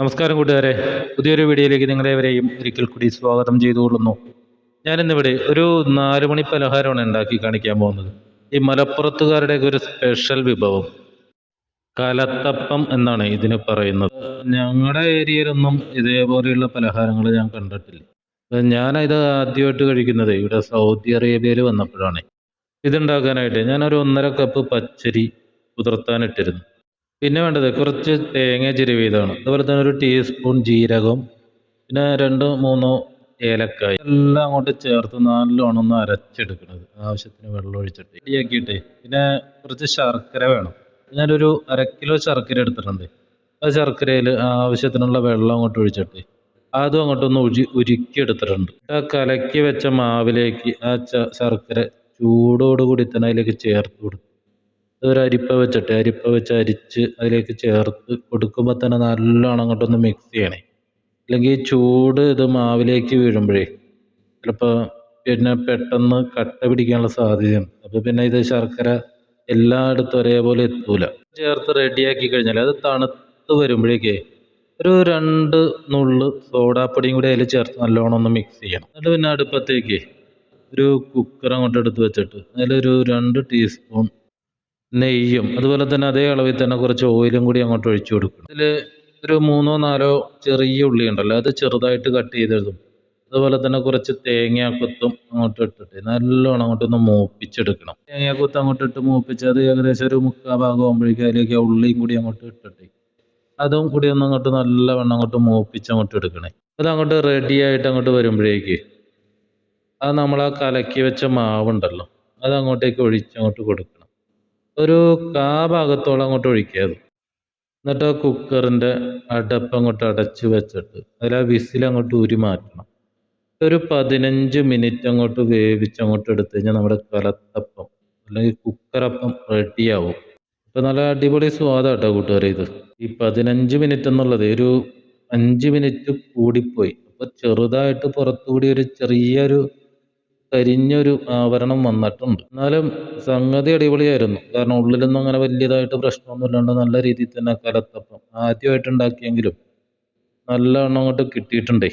നമസ്കാരം കൂട്ടുകാരെ. പുതിയൊരു വീഡിയോയിലേക്ക് നിങ്ങളെവരെയും ഒരിക്കൽ കൂടി സ്വാഗതം ചെയ്തുകൊള്ളുന്നു. ഞാനിന്നിവിടെ ഒരു നാല് മണി പലഹാരമാണ് ഉണ്ടാക്കി കാണിക്കാൻ പോകുന്നത്. ഈ മലപ്പുറത്തുകാരുടെ ഒരു സ്പെഷ്യൽ വിഭവം. കലത്തപ്പം എന്നാണ് ഇതിന് പറയുന്നത്. ഞങ്ങളുടെ ഏരിയയിലൊന്നും ഇതേപോലെയുള്ള പലഹാരങ്ങൾ ഞാൻ കണ്ടിട്ടില്ല. ഞാനിത് ആദ്യമായിട്ട് കഴിക്കുന്നത് ഇവിടെ സൗദി അറേബ്യയിൽ വന്നപ്പോഴാണ്. ഇതുണ്ടാക്കാനായിട്ട് ഞാനൊരു ഒന്നര കപ്പ് പച്ചരി കുതിർത്താനിട്ടിരുന്നു. പിന്നെ വേണ്ടത് കുറച്ച് തേങ്ങ ചിരവിയതാണ് അതുപോലെ തന്നെ ഒരു ടീസ്പൂൺ ജീരകം പിന്നെ രണ്ട് മൂന്നോ ഏലക്കായ. എല്ലാം അങ്ങോട്ട് ചേർത്ത് നല്ലോണം ഒന്ന് അരച്ചെടുക്കണത്. ആവശ്യത്തിന് വെള്ളം ഒഴിച്ചിട്ട്. ഇടിയാക്കിയിട്ട് പിന്നെ കുറച്ച് ശർക്കര വേണം. ഞാനൊരു അര കിലോ ശർക്കര എടുത്തിട്ടുണ്ട്. ആ ശർക്കരയിൽ ആവശ്യത്തിനുള്ള വെള്ളം അങ്ങോട്ട് ഒഴിച്ചിട്ട് അതും അങ്ങോട്ടൊന്ന് ഉരുക്കി എടുത്തിട്ടുണ്ട് ആ കലക്കി വെച്ച മാവിലേക്ക് ആ ശർക്കര ചൂടോടുകൂടി തന്നെ അതിലേക്ക് ചേർത്ത് കൊടുക്കും ഒരു അരിപ്പ വെച്ചിട്ട് അരിപ്പ വെച്ച് അരിച്ച് അതിലേക്ക് ചേർത്ത് കൊടുക്കുമ്പോൾ തന്നെ നല്ലോണം അങ്ങോട്ടൊന്ന് മിക്സ് ചെയ്യണേ. അല്ലെങ്കിൽ ചൂട് ഇത് മാവിലേക്ക് വീഴുമ്പോഴേ ചിലപ്പോൾ പിന്നെ പെട്ടെന്ന് കട്ട പിടിക്കാനുള്ള സാധ്യതയുണ്ട്. അപ്പോൾ പിന്നെ ഇത് ശർക്കര എല്ലായിടത്തും ഒരേപോലെ എത്തൂല. ചേർത്ത് റെഡിയാക്കി കഴിഞ്ഞാൽ അത് തണുത്ത് വരുമ്പോഴേക്കേ ഒരു രണ്ട് നുള്ള് സോഡാപ്പൊടിയും കൂടി അതിൽ ചേർത്ത് നല്ലോണം ഒന്ന് മിക്സ് ചെയ്യണം. എന്നിട്ട് പിന്നെ അടുപ്പത്തേക്ക് ഒരു കുക്കർ അങ്ങോട്ട് എടുത്ത് വെച്ചിട്ട് അതിലൊരു രണ്ട് ടീസ്പൂൺ നെയ്യും അതുപോലെ തന്നെ അതേ അളവിൽ തന്നെ കുറച്ച് ഓയിലും കൂടി അങ്ങോട്ട് ഒഴിച്ചു കൊടുക്കണം. അതിൽ ഒരു മൂന്നോ നാലോ ചെറിയ ഉള്ളി ഉണ്ടല്ലോ അത് ചെറുതായിട്ട് കട്ട് ചെയ്തെടുക്കും. അതുപോലെ തന്നെ കുറച്ച് തേങ്ങാക്കൊത്തും അങ്ങോട്ട് ഇട്ടിട്ട് നല്ലോണം അങ്ങോട്ടൊന്ന് മൂപ്പിച്ചെടുക്കണം. തേങ്ങാക്കൊത്ത് അങ്ങോട്ട് ഇട്ട് മൂപ്പിച്ച് അത് ഏകദേശം ഒരു മുക്കാൽ ഭാഗം ആകുമ്പോഴേക്കും അതിലേക്ക് ആ ഉള്ളിയും കൂടി അങ്ങോട്ട് ഇട്ടിട്ട് അതും കൂടി ഒന്ന് അങ്ങോട്ട് നല്ലവണ്ണം അങ്ങോട്ട് മൂപ്പിച്ച് അങ്ങോട്ട് എടുക്കണേ. അത് അങ്ങോട്ട് റെഡി ആയിട്ട് അങ്ങോട്ട് വരുമ്പോഴേക്ക് അത് നമ്മൾ ആ കലക്കി വെച്ച മാവുണ്ടല്ലോ അത് അങ്ങോട്ടേക്ക് ഒഴിച്ച് അങ്ങോട്ട് കൊടുക്കണം. ഒരു കാ ഭാഗത്തോളം അങ്ങോട്ട് ഒഴിക്കുക അത് എന്നിട്ട് ആ കുക്കറിന്റെ അടപ്പ് അങ്ങോട്ട് അടച്ചു വെച്ചിട്ട് അതിൽ ആ വിസിൽ അങ്ങോട്ട് ഊരി മാറ്റണം. ഒരു പതിനഞ്ച് മിനിറ്റ് അങ്ങോട്ട് വേവിച്ച് അങ്ങോട്ട് എടുത്തു കഴിഞ്ഞാൽ നമ്മുടെ കലത്തപ്പം അല്ലെങ്കിൽ കുക്കറപ്പം റെഡിയാവും. ഇപ്പം നല്ല അടിപൊളി സ്വാദാട്ടോ കൂട്ടുകാരെ ഇത്. ഈ പതിനഞ്ച് മിനിറ്റ് എന്നുള്ളത് ഒരു അഞ്ച് മിനിറ്റ് കൂടിപ്പോയി. അപ്പോൾ ചെറുതായിട്ട് പുറത്തുകൂടി ഒരു ചെറിയൊരു കരിഞ്ഞൊരു ആവരണം വന്നിട്ടുണ്ട്. എന്നാലും സംഗതി അടിപൊളിയായിരുന്നു. കാരണം ഉള്ളിലൊന്നും അങ്ങനെ വലിയതായിട്ട് പ്രശ്നമൊന്നും ഇല്ലാണ്ട് നല്ല രീതിയിൽ തന്നെ കലത്തപ്പം ആദ്യമായിട്ട് ഉണ്ടാക്കിയെങ്കിലും നല്ലവണ്ണം അങ്ങോട്ട് കിട്ടിയിട്ടുണ്ടേ.